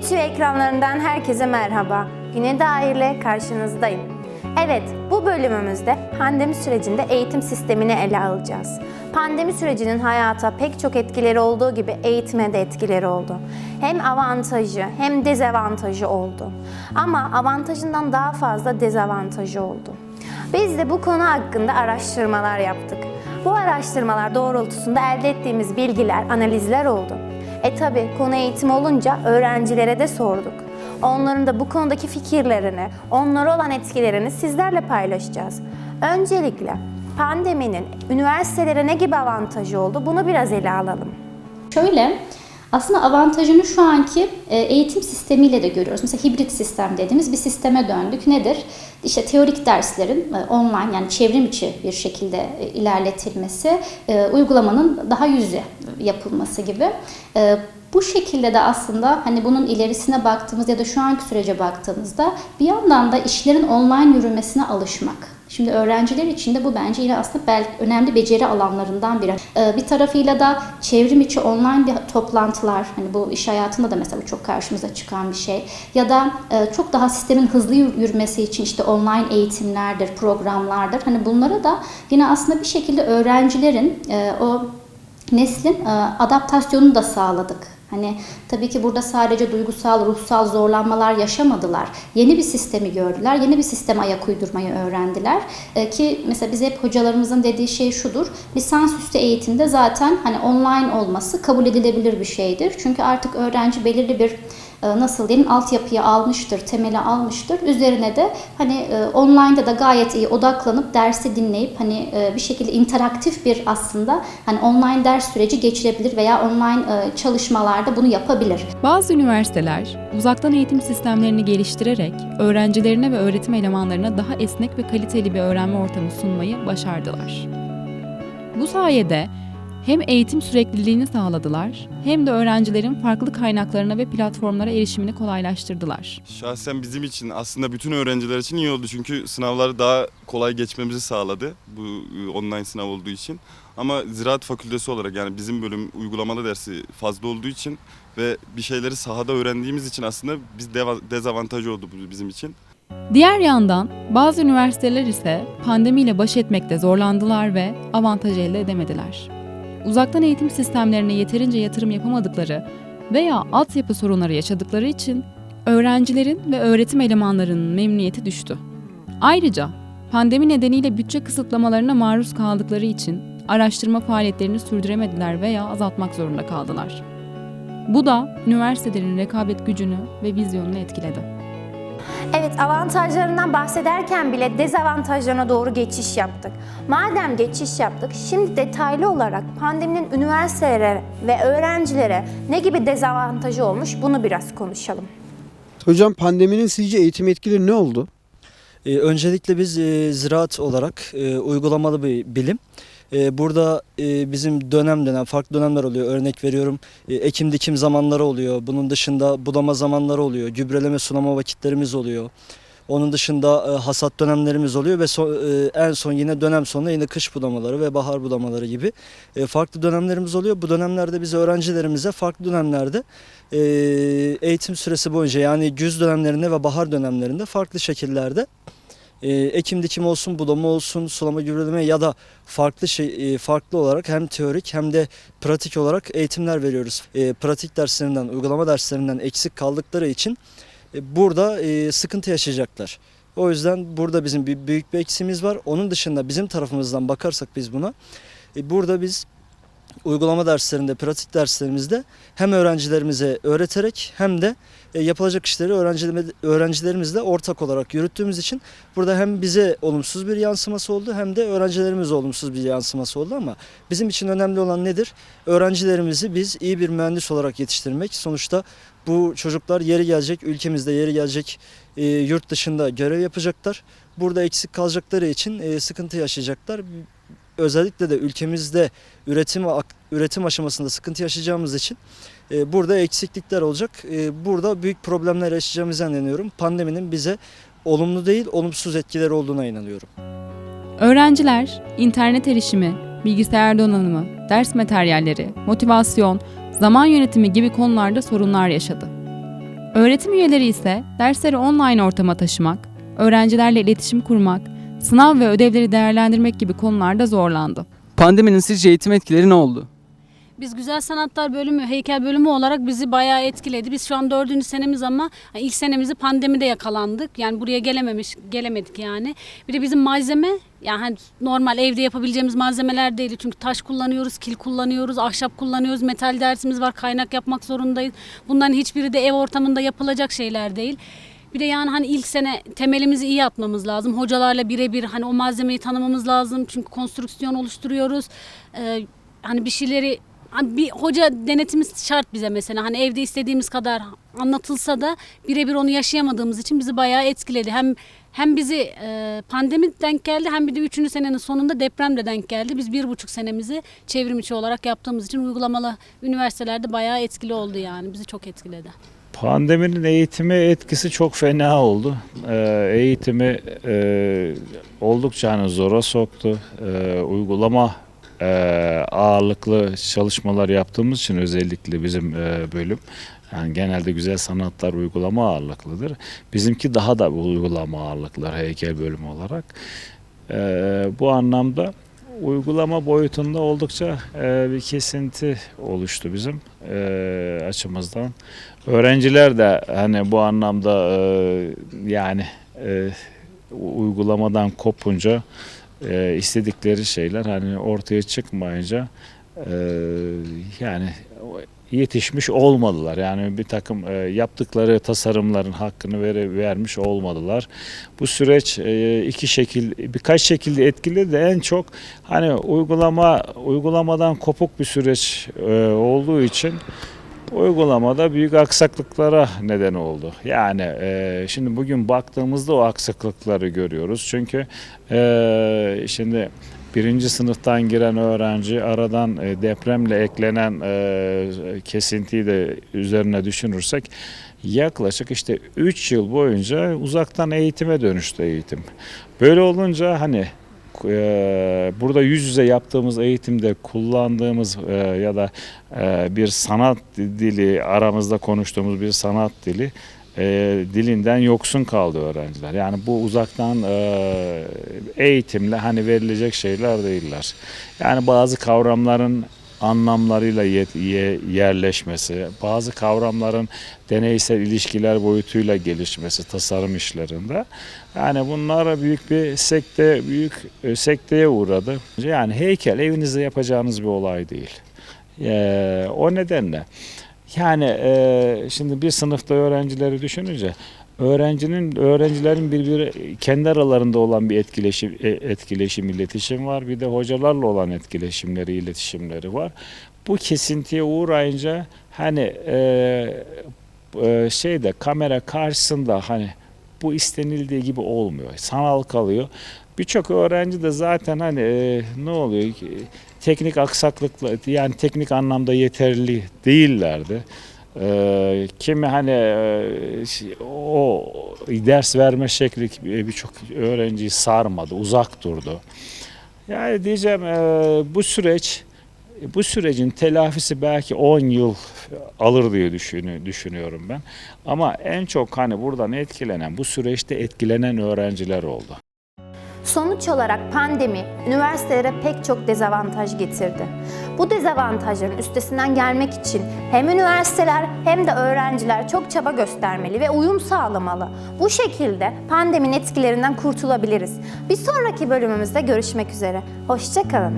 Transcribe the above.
TV ekranlarından herkese merhaba. Güne dairle karşınızdayım. Evet, bu bölümümüzde pandemi sürecinde eğitim sistemini ele alacağız. Pandemi sürecinin hayata pek çok etkileri olduğu gibi eğitime de etkileri oldu. Hem avantajı hem dezavantajı oldu. Ama avantajından daha fazla dezavantajı oldu. Biz de bu konu hakkında araştırmalar yaptık. Bu araştırmalar doğrultusunda elde ettiğimiz bilgiler, analizler oldu. E tabi konu eğitim olunca öğrencilere de sorduk. Onların da bu konudaki fikirlerini, onlara olan etkilerini sizlerle paylaşacağız. Öncelikle pandeminin üniversitelere ne gibi avantajı oldu bunu biraz ele alalım. Şöyle, aslında avantajını şu anki e, eğitim sistemiyle de görüyoruz. Mesela hibrit sistem dediğimiz bir sisteme döndük. Nedir? İşte teorik derslerin e, online yani çevrim içi bir şekilde e, ilerletilmesi, uygulamanın daha yüze yapılması gibi. Bu şekilde de aslında hani bunun ilerisine baktığımız ya da şu anki sürece baktığımızda bir yandan da işlerin online yürümesine alışmak. Şimdi öğrenciler için de bu bence yine aslında belki önemli beceri alanlarından biri. Ee, Bir tarafıyla da çevrim içi online bir toplantılar, hani bu iş hayatında da mesela çok karşımıza çıkan bir şey. Ya da e, çok daha sistemin hızlı yür- yürümesi için işte online eğitimlerdir, programlardır. Hani bunlara da yine aslında bir şekilde öğrencilerin e, o neslin e, adaptasyonunu da sağladık. Hani tabii ki burada sadece duygusal, ruhsal zorlanmalar yaşamadılar. Yeni bir sistemi gördüler, yeni bir sisteme ayak uydurmayı öğrendiler. E, ki mesela biz hep hocalarımızın dediği şey şudur. Lisansüstü eğitimde zaten hani online olması kabul edilebilir bir şeydir. Çünkü artık öğrenci belirli bir nasıl diyelim altyapıyı almıştır, temeli almıştır. Üzerine de hani e, online'da da gayet iyi odaklanıp dersi dinleyip hani e, bir şekilde interaktif bir aslında hani online ders süreci geçirebilir veya online e, çalışmalarda bunu yapabilir. Bazı üniversiteler uzaktan eğitim sistemlerini geliştirerek öğrencilerine ve öğretim elemanlarına daha esnek ve kaliteli bir öğrenme ortamı sunmayı başardılar. Bu sayede hem eğitim sürekliliğini sağladılar hem de öğrencilerin farklı kaynaklarına ve platformlara erişimini kolaylaştırdılar. Şahsen bizim için aslında bütün öğrenciler için iyi oldu çünkü sınavları daha kolay geçmemizi sağladı bu e, online sınav olduğu için. Ama ziraat fakültesi olarak yani bizim bölüm uygulamalı dersi fazla olduğu için ve bir şeyleri sahada öğrendiğimiz için aslında biz deva- dezavantaj oldu bizim için. Diğer yandan bazı üniversiteler ise pandemiyle baş etmekte zorlandılar ve avantaj elde edemediler. Uzaktan eğitim sistemlerine yeterince yatırım yapamadıkları veya altyapı sorunları yaşadıkları için öğrencilerin ve öğretim elemanlarının memnuniyeti düştü. Ayrıca pandemi nedeniyle bütçe kısıtlamalarına maruz kaldıkları için araştırma faaliyetlerini sürdüremediler veya azaltmak zorunda kaldılar. Bu da üniversitelerin rekabet gücünü ve vizyonunu etkiledi. Evet avantajlarından bahsederken bile dezavantajlarına doğru geçiş yaptık. Madem geçiş yaptık, şimdi detaylı olarak pandeminin üniversitelere ve öğrencilere ne gibi dezavantajı olmuş bunu biraz konuşalım. Hocam pandeminin sizce eğitim etkileri ne oldu? Ee, öncelikle biz e, ziraat olarak e, uygulamalı bir bilim. E, burada e, bizim dönem dönem farklı dönemler oluyor. Örnek veriyorum e, ekim dikim zamanları oluyor. Bunun dışında budama zamanları oluyor. Gübreleme sulama vakitlerimiz oluyor. Onun dışında e, hasat dönemlerimiz oluyor ve so- e, en son yine dönem sonunda yine kış budamaları ve bahar budamaları gibi farklı dönemlerimiz oluyor. Bu dönemlerde biz öğrencilerimize farklı dönemlerde eğitim süresi boyunca yani güz dönemlerinde ve bahar dönemlerinde farklı şekillerde e, ekim dikim olsun, budama olsun, sulama gübreleme ya da farklı şey e, farklı olarak hem teorik hem de pratik olarak eğitimler veriyoruz. E, pratik derslerinden, uygulama derslerinden eksik kaldıkları için e, burada e, sıkıntı yaşayacaklar. O yüzden burada bizim bir büyük bir eksimiz var. Onun dışında bizim tarafımızdan bakarsak biz buna e, burada biz uygulama derslerinde, pratik derslerimizde hem öğrencilerimize öğreterek hem de e, yapılacak işleri öğrencilerimizle ortak olarak yürüttüğümüz için burada hem bize olumsuz bir yansıması oldu hem de öğrencilerimize olumsuz bir yansıması oldu ama bizim için önemli olan nedir? Öğrencilerimizi biz iyi bir mühendis olarak yetiştirmek. Sonuçta bu çocuklar yeri gelecek, ülkemizde yeri gelecek, e, yurt dışında görev yapacaklar. Burada eksik kalacakları için e, sıkıntı yaşayacaklar. Özellikle de ülkemizde üretim üretim aşamasında sıkıntı yaşayacağımız için e, burada eksiklikler olacak. E, burada büyük problemler yaşayacağımıza inanıyorum. Pandeminin bize olumlu değil, olumsuz etkileri olduğuna inanıyorum. Öğrenciler internet erişimi, bilgisayar donanımı, ders materyalleri, motivasyon, zaman yönetimi gibi konularda sorunlar yaşadı. Öğretim üyeleri ise dersleri online ortama taşımak, öğrencilerle iletişim kurmak, sınav ve ödevleri değerlendirmek gibi konularda zorlandı. Pandeminin sizce eğitim etkileri ne oldu? Biz Güzel Sanatlar bölümü, heykel bölümü olarak bizi bayağı etkiledi. Biz şu an dördüncü senemiz ama ilk senemizi pandemide yakalandık. Yani buraya gelememiş, gelemedik yani. Bir de bizim malzeme, yani hani normal evde yapabileceğimiz malzemeler değil. Çünkü taş kullanıyoruz, kil kullanıyoruz, ahşap kullanıyoruz, metal dersimiz var, kaynak yapmak zorundayız. Bunların hiçbiri de ev ortamında yapılacak şeyler değil. Bir de yani hani ilk sene temelimizi iyi atmamız lazım. Hocalarla birebir hani o malzemeyi tanımamız lazım. Çünkü konstrüksiyon oluşturuyoruz. Ee, hani bir şeyleri hani bir hoca denetimi şart bize mesela. Hani evde istediğimiz kadar anlatılsa da birebir onu yaşayamadığımız için bizi bayağı etkiledi. Hem hem bizi e, pandemi denk geldi hem bir de üçüncü senenin sonunda deprem de denk geldi. Biz bir buçuk senemizi çevrim içi olarak yaptığımız için uygulamalı üniversitelerde bayağı etkili oldu yani. Bizi çok etkiledi. Pandeminin eğitime etkisi çok fena oldu. Ee, eğitimi e, oldukça hani zora soktu. Ee, uygulama e, ağırlıklı çalışmalar yaptığımız için özellikle bizim e, bölüm. Yani genelde güzel sanatlar uygulama ağırlıklıdır. Bizimki daha da uygulama ağırlıklı heykel bölümü olarak. Ee, bu anlamda uygulama boyutunda oldukça e, bir kesinti oluştu bizim e, açımızdan. Öğrenciler de hani bu anlamda e, yani e, uygulamadan kopunca e, istedikleri şeyler hani ortaya çıkmayınca yani yetişmiş olmadılar. Yani bir takım e, yaptıkları tasarımların hakkını vere, vermiş olmadılar. Bu süreç e, iki şekil birkaç şekilde etkili de en çok hani uygulama uygulamadan kopuk bir süreç e, olduğu için uygulamada büyük aksaklıklara neden oldu. Yani e, şimdi bugün baktığımızda o aksaklıkları görüyoruz. Çünkü e, şimdi birinci sınıftan giren öğrenci aradan e, depremle eklenen e, kesintiyi de üzerine düşünürsek yaklaşık işte 3 yıl boyunca uzaktan eğitime dönüştü eğitim. Böyle olunca hani e, burada yüz yüze yaptığımız eğitimde kullandığımız ya da bir sanat dili aramızda konuştuğumuz bir sanat dili e, dilinden yoksun kaldı öğrenciler. Yani bu uzaktan e, eğitimle hani verilecek şeyler değiller. Yani bazı kavramların anlamlarıyla yerleşmesi, bazı kavramların deneysel ilişkiler boyutuyla gelişmesi tasarım işlerinde. Yani bunlar büyük bir sekte, büyük e, sekteye uğradı. Yani heykel evinizde yapacağınız bir olay değil. Ee, o nedenle yani e, şimdi bir sınıfta öğrencileri düşününce öğrencinin öğrencilerin birbiri kendi aralarında olan bir etkileşim e, etkileşim iletişim var. Bir de hocalarla olan etkileşimleri iletişimleri var. Bu kesintiye uğrayınca hani e, e, şeyde kamera karşısında hani bu istenildiği gibi olmuyor. Sanal kalıyor. Birçok öğrenci de zaten hani e, ne oluyor ki teknik aksaklıkla yani teknik anlamda yeterli değillerdi. E, kimi hani e, şey, o ders verme şekli e, birçok öğrenciyi sarmadı, uzak durdu. Yani diyeceğim e, bu süreç bu sürecin telafisi belki 10 yıl alır diye düşünü- düşünüyorum ben. Ama en çok hani buradan etkilenen, bu süreçte etkilenen öğrenciler oldu. Sonuç olarak pandemi üniversitelere pek çok dezavantaj getirdi. Bu dezavantajların üstesinden gelmek için hem üniversiteler hem de öğrenciler çok çaba göstermeli ve uyum sağlamalı. Bu şekilde pandeminin etkilerinden kurtulabiliriz. Bir sonraki bölümümüzde görüşmek üzere. Hoşçakalın.